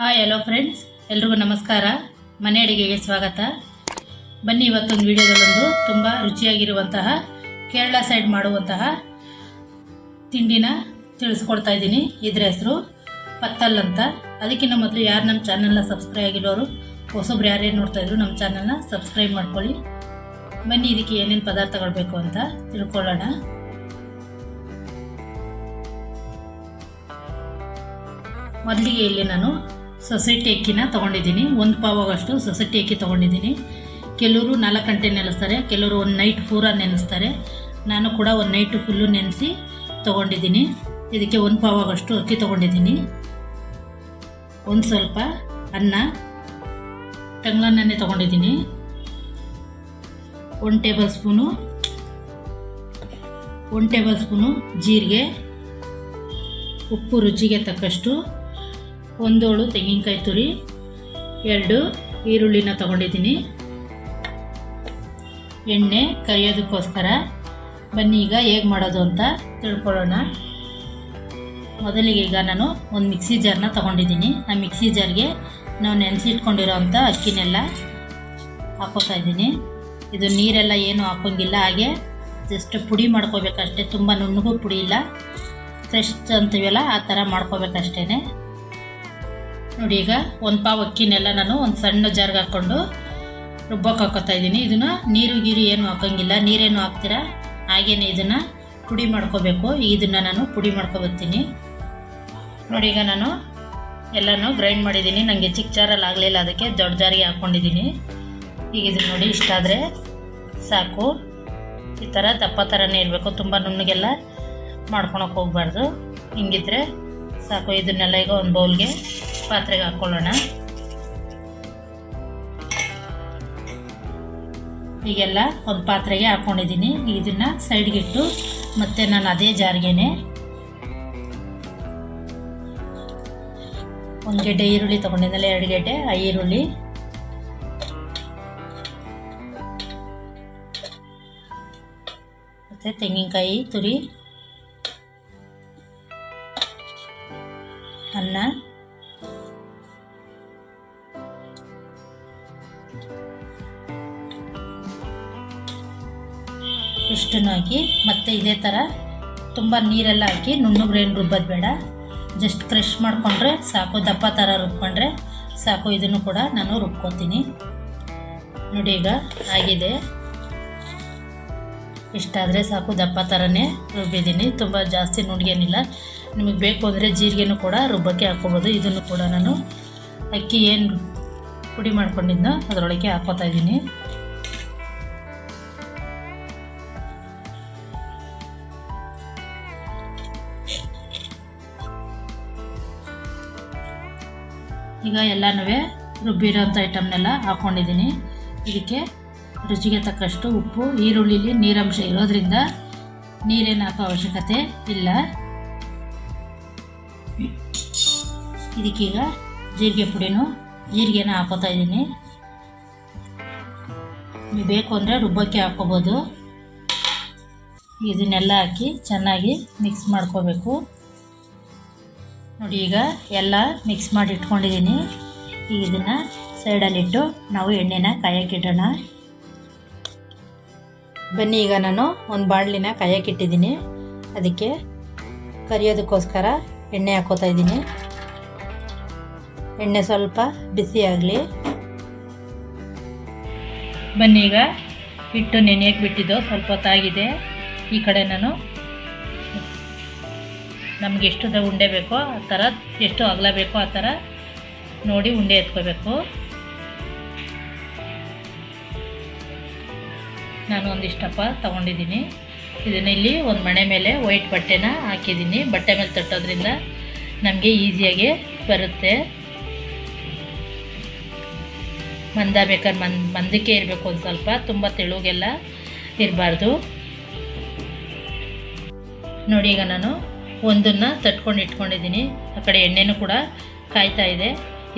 Hi hello friends ಎಲ್ರಿಗೂ ನಮಸ್ಕಾರ. ಮನೆ ಅಡಿಗೆಗೆ ಸ್ವಾಗತ. ಬನ್ನಿ ಇವತ್ತೊಂದು ವಿಡಿಯೋದಲ್ಲೊಂದು ತುಂಬ ರುಚಿಯಾಗಿರುವಂತಹ ಕೇರಳ ಸೈಡ್ ಮಾಡುವಂತಹ ತಿಂಡಿನ ತಿಳಿಸ್ಕೊಡ್ತಾ ಇದ್ದೀನಿ. ಇದ್ರ ಹೆಸರು ಪತ್ತಲ್ ಅಂತ. ಅದಕ್ಕಿಂತ ಮೊದಲು ಯಾರು ನಮ್ಮ ಚಾನಲ್ನ ಸಬ್ಸ್ಕ್ರೈಬ್ ಆಗಿರೋರು, ಹೊಸೊಬ್ರು ಯಾರೇನು ನೋಡ್ತಾ ಇದ್ರು ನಮ್ಮ ಚಾನಲ್ನ ಸಬ್ಸ್ಕ್ರೈಬ್ ಮಾಡ್ಕೊಳ್ಳಿ. ಬನ್ನಿ ಇದಕ್ಕೆ ಏನೇನು ಪದಾರ್ಥಗಳು ಬೇಕು ಅಂತ ತಿಳ್ಕೊಳ್ಳೋಣ. ಮೊದಲಿಗೆ ಇಲ್ಲಿ ನಾನು ಸೊಸೈಟಿ ಅಕ್ಕಿನ ತೊಗೊಂಡಿದ್ದೀನಿ. ಒಂದು ಪಾವಾಗಷ್ಟು ಸೊಸೈಟಿ ಅಕ್ಕಿ ತೊಗೊಂಡಿದ್ದೀನಿ. ಕೆಲವರು ನಾಲ್ಕು ಗಂಟೆ ನೆನೆಸ್ತಾರೆ, ಕೆಲವರು ಒಂದು ನೈಟ್ ಪೂರ ನೆನೆಸ್ತಾರೆ. ನಾನು ಕೂಡ ಒಂದು ನೈಟು ಫುಲ್ಲು ನೆನೆಸಿ ತೊಗೊಂಡಿದ್ದೀನಿ. ಇದಕ್ಕೆ ಒಂದು ಪಾವಾಗಷ್ಟು ಅಕ್ಕಿ ತೊಗೊಂಡಿದ್ದೀನಿ. ಒಂದು ಸ್ವಲ್ಪ ಅನ್ನ, ತಂಗ್ಳನ್ನೇ ತೊಗೊಂಡಿದ್ದೀನಿ. ಒಂದು ಟೇಬಲ್ ಸ್ಪೂನು, ಒಂದು ಟೇಬಲ್ ಸ್ಪೂನು ಜೀರಿಗೆ. ಉಪ್ಪು ರುಚಿಗೆ ತಕ್ಕಷ್ಟು ಒಂದೋಳು ತೆಂಗಿನಕಾಯಿ ತುರಿ, ಎರಡು ಈರುಳ್ಳಿನ ತಗೊಂಡಿದ್ದೀನಿ. ಎಣ್ಣೆ ಕರಿಯೋದಕ್ಕೋಸ್ಕರ. ಬನ್ನಿ ಈಗ ಹೇಗೆ ಮಾಡೋದು ಅಂತ ತಿಳ್ಕೊಳ್ಳೋಣ. ಮೊದಲಿಗೆ ಈಗ ನಾನು ಒಂದು ಮಿಕ್ಸಿ ಜಾರ್ನ ತೊಗೊಂಡಿದ್ದೀನಿ. ಆ ಮಿಕ್ಸಿ ಜಾರ್ಗೆ ನಾವು ನೆನೆಸಿಟ್ಕೊಂಡಿರೋ ಅಂಥ ಅಕ್ಕಿನೆಲ್ಲ ಹಾಕೋತಾ ಇದ್ದೀನಿ. ಇದು ನೀರೆಲ್ಲ ಏನು ಹಾಕೋಂಗಿಲ್ಲ, ಹಾಗೆ ಜಸ್ಟ್ ಪುಡಿ ಮಾಡ್ಕೋಬೇಕಷ್ಟೇ. ತುಂಬ ನುಣ್ಣಗೂ ಪುಡಿ ಇಲ್ಲ. ಫ್ರೆಶ್ ಅಂತೀವಲ್ಲ, ಆ ಥರ ಮಾಡ್ಕೋಬೇಕಷ್ಟೇ ನೋಡಿ ಈಗ ಒಂದು ಪಾವು ಅಕ್ಕಿನೆಲ್ಲ ನಾನು ಒಂದು ಸಣ್ಣ ಜಾರ್ಗೆ ಹಾಕ್ಕೊಂಡು ರುಬ್ಬಕ್ಕೆ ಹಾಕೋತಾ ಇದ್ದೀನಿ. ಇದನ್ನು ನೀರು ಗೀರು ಏನು ಹಾಕೋಂಗಿಲ್ಲ. ನೀರೇನು ಹಾಕ್ತೀರಾ? ಹಾಗೇನೆ ಇದನ್ನು ಪುಡಿ ಮಾಡ್ಕೋಬೇಕು. ಇದನ್ನು ನಾನು ಪುಡಿ ಮಾಡ್ಕೊಬರ್ತೀನಿ ನೋಡಿ ಈಗ ನಾನು ಎಲ್ಲನೂ ಗ್ರೈಂಡ್ ಮಾಡಿದ್ದೀನಿ. ನನಗೆ ಚಿಕ್ಕ ಜಾರಲ್ಲಿ ಆಗಲಿಲ್ಲ. ಅದಕ್ಕೆ ದೊಡ್ಡ ಜಾರಿಗೆ ಹಾಕ್ಕೊಂಡಿದ್ದೀನಿ ಈಗ ಇದನ್ನು ನೋಡಿ ಇಷ್ಟಾದರೆ ಸಾಕು. ಈ ಥರ ದಪ್ಪ ಥರನೇ ಇರಬೇಕು. ತುಂಬ ನುಣ್ಣಗೆಲ್ಲ ಮಾಡ್ಕೊಳಕ್ಕೆ ಹೋಗ್ಬಾರ್ದು. ಹಿಂಗಿದ್ರೆ ಸಾಕು. ಇದನ್ನೆಲ್ಲ ಈಗ ಒಂದು ಬೌಲ್ಗೆ ಪಾತ್ರೆಗೆ ಹಾಕ್ಕೊಳ್ಳೋಣ ಈಗೆಲ್ಲ ಒಂದು ಪಾತ್ರೆಗೆ ಹಾಕ್ಕೊಂಡಿದ್ದೀನಿ ಇದನ್ನು ಸೈಡ್ಗಿಟ್ಟು ಮತ್ತೆ ನಾನು ಅದೇ ಜಾರ್ಗೆನೆ ಒಂದು ಗೆಡ್ಡೆ ಈರುಳ್ಳಿ ತೊಗೊಂಡಿದ್ದಲ್ಲ ಎರಡು ಗೆಡ್ಡೆ, ಆ ಈರುಳ್ಳಿ. ಮತ್ತು ತೆಂಗಿನಕಾಯಿ, ತುರಿ, ಅನ್ನ. ಇಷ್ಟನ್ನು ಹಾಕಿ ಮತ್ತು ಇದೇ ಥರ ತುಂಬ ನೀರೆಲ್ಲ ಹಾಕಿ ನುಣ್ಣುಗ್ರೇನು ರುಬ್ಬೋದು ಬೇಡ. ಜಸ್ಟ್ ಕ್ರಷ್ ಮಾಡಿಕೊಂಡ್ರೆ ಸಾಕು, ದಪ್ಪ ಥರ ರುಬ್ಕೊಂಡ್ರೆ ಸಾಕು, ಇದನ್ನು ಕೂಡ ನಾನು ರುಬ್ಕೊತೀನಿ. ನೋಡಿ ಈಗ ಆಗಿದೆ. ಇಷ್ಟಾದರೆ ಸಾಕು, ದಪ್ಪ ಥರನೇ ರುಬ್ಬಿದ್ದೀನಿ. ತುಂಬ ಜಾಸ್ತಿ ನುಣ್ಗೇನಿಲ್ಲ. ನಿಮಗೆ ಬೇಕು ಅಂದರೆ ಜೀರಿಗೆನೂ ಕೂಡ ರುಬ್ಬಕ್ಕೆ ಹಾಕ್ಕೊಬೋದು. ಇದನ್ನು ಕೂಡ ನಾನು ಅಕ್ಕಿ ಏನು ಪುಡಿ ಮಾಡ್ಕೊಂಡಿದ್ದೋ ಅದರೊಳಗೆ ಹಾಕೋತಾ ಇದ್ದೀನಿ. ಈಗ ಎಲ್ಲನೂ ರುಬ್ಬಿರೋಂಥ ಐಟಮ್ನೆಲ್ಲ ಹಾಕ್ಕೊಂಡಿದ್ದೀನಿ ಇದಕ್ಕೆ ರುಚಿಗೆ ತಕ್ಕಷ್ಟು ಉಪ್ಪು, ಈರುಳ್ಳಿಲಿ ನೀರಂಶ ಇರೋದ್ರಿಂದ ನೀರೇನು ಹಾಕೋ ಅವಶ್ಯಕತೆ ಇಲ್ಲ. ಇದಕ್ಕೀಗ ಜೀರಿಗೆ ಪುಡಿನೂ ಜೀರಿಗೆನ ಹಾಕೋತಾ ಇದ್ದೀನಿ. ನೀವು ಬೇಕು ಅಂದರೆ ರುಬ್ಬಕ್ಕೆ ಹಾಕ್ಕೋಬೋದು. ಇದನ್ನೆಲ್ಲ ಹಾಕಿ ಚೆನ್ನಾಗಿ ಮಿಕ್ಸ್ ಮಾಡ್ಕೋಬೇಕು. ನೋಡಿ, ಈಗ ಎಲ್ಲ ಮಿಕ್ಸ್ ಮಾಡಿ ಇಟ್ಕೊಂಡಿದ್ದೀನಿ ಈಗ ಇದನ್ನು ಸೈಡಲ್ಲಿಟ್ಟು ನಾವು ಎಣ್ಣೆನ ಕಾಯಕ್ಕಿಡೋಣ ಬನ್ನಿ, ಈಗ ನಾನು ಒಂದು ಬಾಣಲಿನ ಕಾಯಕ್ಕಿಟ್ಟಿದ್ದೀನಿ ಅದಕ್ಕೆ ಕರಿಯೋದಕ್ಕೋಸ್ಕರ ಎಣ್ಣೆ ಹಾಕೋತಾ ಇದ್ದೀನಿ. ಎಣ್ಣೆ ಸ್ವಲ್ಪ ಬಿಸಿ ಆಗಲಿ. ಬನ್ನಿ, ಈಗ ಹಿಟ್ಟು ನೆನೆಯಕ್ಕೆ ಬಿಟ್ಟಿದ್ದು ಸ್ವಲ್ಪ ಹೊತ್ತಾಗಿದೆ. ಈ ಕಡೆ ನಾನು ನಮ್ಗೆ ಎಷ್ಟು ಉಂಡೆ ಬೇಕೋ ಆ ಥರ ಎಷ್ಟು ಅಗಲ ಬೇಕೋ ಆ ಥರ ನೋಡಿ ಉಂಡೆ ಎತ್ಕೋಬೇಕು. ನಾನು ಒಂದಿಷ್ಟಪ್ಪ ತೊಗೊಂಡಿದ್ದೀನಿ. ಇದನ್ನು ಇಲ್ಲಿ ಒಂದು ಮಣೆ ಮೇಲೆ ವೈಟ್ ಬಟ್ಟೆನ ಹಾಕಿದ್ದೀನಿ. ಬಟ್ಟೆ ಮೇಲೆ ತಟ್ಟೋದ್ರಿಂದ ನಮಗೆ ಈಸಿಯಾಗಿ ಬರುತ್ತೆ. ಮಂದ ಬೇಕಾದ್ರೆ ಮಂದ್, ಮಂದಕ್ಕೆ ಇರಬೇಕು ಒಂದು ಸ್ವಲ್ಪ, ತುಂಬ ತೆಳುಗೆಲ್ಲ ಇರಬಾರ್ದು. ನೋಡಿ ಈಗ ನಾನು ಒಂದನ್ನು ತಟ್ಕೊಂಡು ಇಟ್ಕೊಂಡಿದ್ದೀನಿ. ಆ ಕಡೆ ಎಣ್ಣೆನೂ ಕೂಡ ಕಾಯ್ತಾ ಇದೆ.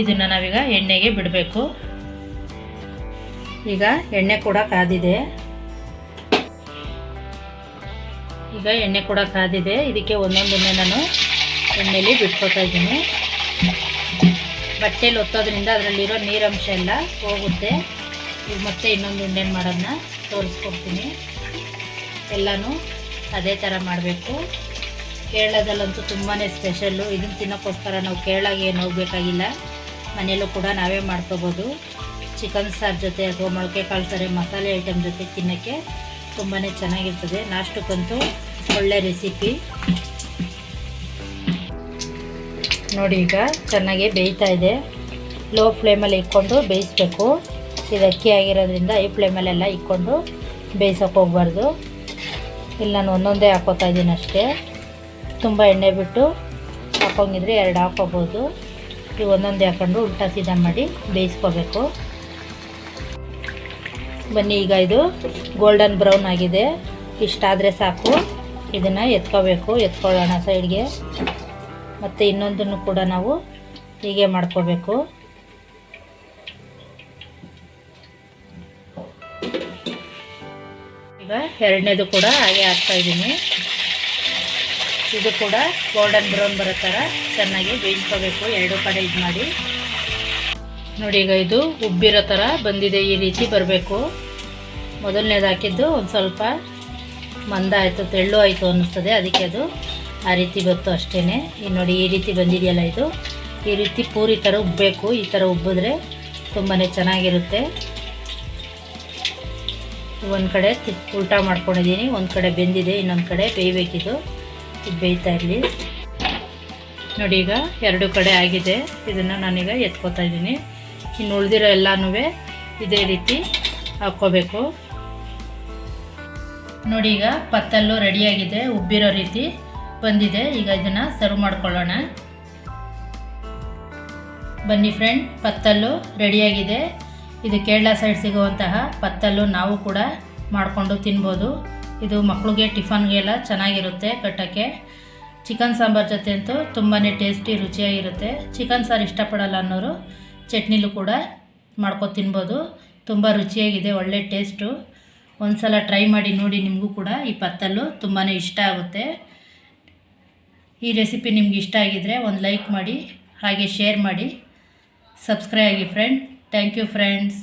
ಇದನ್ನು ನಾವೀಗ ಎಣ್ಣೆಗೆ ಬಿಡಬೇಕು. ಈಗ ಎಣ್ಣೆ ಕೂಡ ಕಾದಿದೆ. ಈಗ ಎಣ್ಣೆ ಕೂಡ ಕಾದಿದೆ. ಇದಕ್ಕೆ ಒಂದೊಂದನ್ನೇ ನಾನು ಎಣ್ಣೆಲಿ ಬಿಟ್ಕೊತಾ ಇದ್ದೀನಿ. ಬಟ್ಟೆಲಿ ಒತ್ತೋದ್ರಿಂದ ಅದರಲ್ಲಿರೋ ನೀರಂಶ ಎಲ್ಲ ಹೋಗುತ್ತೆ. ಈಗ ಮತ್ತೆ ಇನ್ನೊಂದು ಉಂಡೆನ ಮಾಡೋದನ್ನ ತೋರಿಸ್ಕೊಡ್ತೀನಿ. ಎಲ್ಲನೂ ಅದೇ ಥರ ಮಾಡಬೇಕು. ಕೇರಳದಲ್ಲಂತೂ ತುಂಬಾ ಸ್ಪೆಷಲ್ಲು. ಇದನ್ನು ತಿನ್ನೋಕ್ಕೋಸ್ಕರ ನಾವು ಕೇರಳಗೆ ಏನು ಹೋಗ್ಬೇಕಾಗಿಲ್ಲ ಮನೆಯಲ್ಲೂ ಕೂಡ ನಾವೇ ಮಾಡ್ಕೋಬೋದು. ಚಿಕನ್ ಸಾರು ಜೊತೆ ಅಥವಾ ಮೊಳಕೆ ಕಾಳು ಸಾರೆ, ಮಸಾಲೆ ಐಟಮ್ ಜೊತೆ ತಿನ್ನೋಕ್ಕೆ ತುಂಬಾ ಚೆನ್ನಾಗಿರ್ತದೆ. ನಾಷ್ಟಕ್ಕಂತೂ ಒಳ್ಳೆ ರೆಸಿಪಿ. ನೋಡಿ ಈಗ ಚೆನ್ನಾಗಿ ಬೇಯ್ತಾ ಇದೆ. ಲೋ ಫ್ಲೇಮಲ್ಲಿ ಇಟ್ಕೊಂಡು ಬೇಯಿಸ್ಬೇಕು. ಇದು ಅಕ್ಕಿ ಆಗಿರೋದ್ರಿಂದ ಈ ಫ್ಲೇಮಲ್ಲೆಲ್ಲ ಇಟ್ಕೊಂಡು ಬೇಯಿಸೋಕೆ ಹೋಗ್ಬಾರ್ದು. ಇಲ್ಲಿ ನಾನು ಒಂದೊಂದೇ ಹಾಕೋತಾ ಇದ್ದೀನಿ ಅಷ್ಟೇ. ತುಂಬ ಎಣ್ಣೆ ಬಿಟ್ಟು ಹಾಕೊಂಗಿದ್ರೆ ಎರಡು ಹಾಕೋಬೋದು ಈಗ ಒಂದೊಂದು ಹಾಕೊಂಡು ಉಲ್ಟಾ ಸೀದಾ ಮಾಡಿ ಬೇಯಿಸ್ಕೋಬೇಕು. ಬನ್ನಿ, ಈಗ ಇದು ಗೋಲ್ಡನ್ ಬ್ರೌನ್ ಆಗಿದೆ. ಇಷ್ಟಾದರೆ ಸಾಕು. ಇದನ್ನು ಎತ್ಕೋಬೇಕು, ಎತ್ಕೊಳ್ಳೋಣ ಸೈಡ್ಗೆ. ಮತ್ತು ಇನ್ನೊಂದನ್ನು ಕೂಡ ನಾವು ಹೀಗೆ ಮಾಡ್ಕೋಬೇಕು. ಈಗ ಎರಡನೇದು ಕೂಡ ಹಾಗೆ ಹಾಕ್ತಾ ಇದ್ದೀನಿ. ಇದು ಕೂಡ ಗೋಲ್ಡನ್ ಬ್ರೌನ್ ಬರೋ ಥರ ಚೆನ್ನಾಗಿ ಬೇಯಿಸ್ಕೋಬೇಕು. ಎರಡು ಕಡೆ ಇದು ಮಾಡಿ. ನೋಡಿ ಈಗ ಇದು ಉಬ್ಬಿರೋ ಥರ ಬಂದಿದೆ ಈ ರೀತಿ ಬರಬೇಕು. ಮೊದಲನೇದು ಹಾಕಿದ್ದು ಒಂದು ಸ್ವಲ್ಪ ಮಂದ ಆಯಿತು, ತೆಳ್ಳು ಆಯಿತು ಅನ್ನಿಸ್ತದೆ. ಅದಕ್ಕೆ ಅದು ಆ ರೀತಿ ಬಂತು ಅಷ್ಟೇ ಈಗ ನೋಡಿ ಈ ರೀತಿ ಬಂದಿದೆಯಲ್ಲ ಇದು. ಈ ರೀತಿ ಪೂರಿ ಥರ ಉಬ್ಬಬೇಕು ಈ ಥರ ಉಬ್ಬಿದ್ರೆ ತುಂಬಾ ಚೆನ್ನಾಗಿರುತ್ತೆ. ಒಂದು ಕಡೆ ಉಲ್ಟಾ ಮಾಡ್ಕೊಂಡಿದ್ದೀನಿ. ಒಂದು ಕಡೆ ಬೆಂದಿದೆ, ಇನ್ನೊಂದು ಕಡೆ ಬೇಯಬೇಕಿದು. ಇದು ಬೇಯ್ತಾ ಇರಲಿ. ನೋಡಿ ಈಗ ಎರಡು ಕಡೆ ಆಗಿದೆ. ಇದನ್ನು ನಾನೀಗ ಎತ್ಕೋತಾ ಇದ್ದೀನಿ. ಇನ್ನು ಉಳಿದಿರೋ ಎಲ್ಲನೂ ಇದೇ ರೀತಿ ಹಾಕ್ಕೋಬೇಕು. ನೋಡಿ ಈಗ ಪತ್ತಲ್ಲು ರೆಡಿಯಾಗಿದೆ ಉಬ್ಬಿರೋ ರೀತಿ ಬಂದಿದೆ. ಈಗ ಇದನ್ನು ಸರ್ವ್ ಮಾಡ್ಕೊಳ್ಳೋಣ. ಬನ್ನಿ ಫ್ರೆಂಡ್ ಪತ್ತಲ್ಲು ರೆಡಿಯಾಗಿದೆ ಇದು ಕೇರಳ ಸೈಡ್ ಸಿಗುವಂತಹ ಪತ್ತಲ್ಲು ನಾವು ಕೂಡ ಮಾಡಿಕೊಂಡು ತಿನ್ಬೋದು. ಇದು ಮಕ್ಕಳಿಗೆ ಟಿಫನ್ಗೆಲ್ಲ ಚೆನ್ನಾಗಿರುತ್ತೆ ಕಟ್ಟೋಕ್ಕೆ. ಚಿಕನ್ ಸಾಂಬಾರು ಜೊತೆ ಅಂತೂ ತುಂಬಾ ಟೇಸ್ಟಿ, ರುಚಿಯಾಗಿರುತ್ತೆ. ಚಿಕನ್ ಸಾರು ಇಷ್ಟಪಡಲ್ಲ ಅನ್ನೋರು ಚಟ್ನಿಲೂ ಕೂಡ ಮಾಡ್ಕೊ ತಿನ್ಬೋದು. ತುಂಬ ರುಚಿಯಾಗಿದೆ, ಒಳ್ಳೆ ಟೇಸ್ಟು. ಒಂದು ಸಲ ಟ್ರೈ ಮಾಡಿ ನೋಡಿ ನಿಮಗೂ ಕೂಡ ಈ ಪತ್ತಲ್ಲು ತುಂಬಾ ಇಷ್ಟ ಆಗುತ್ತೆ. ಈ ರೆಸಿಪಿ ನಿಮ್ಗೆ ಇಷ್ಟ ಆಗಿದರೆ ಒಂದು ಲೈಕ್ ಮಾಡಿ, ಹಾಗೆ ಶೇರ್ ಮಾಡಿ. ಸಬ್ಸ್ಕ್ರೈಬ್ ಆಗಿ ಫ್ರೆಂಡ್ ಥ್ಯಾಂಕ್ ಯು ಫ್ರೆಂಡ್ಸ್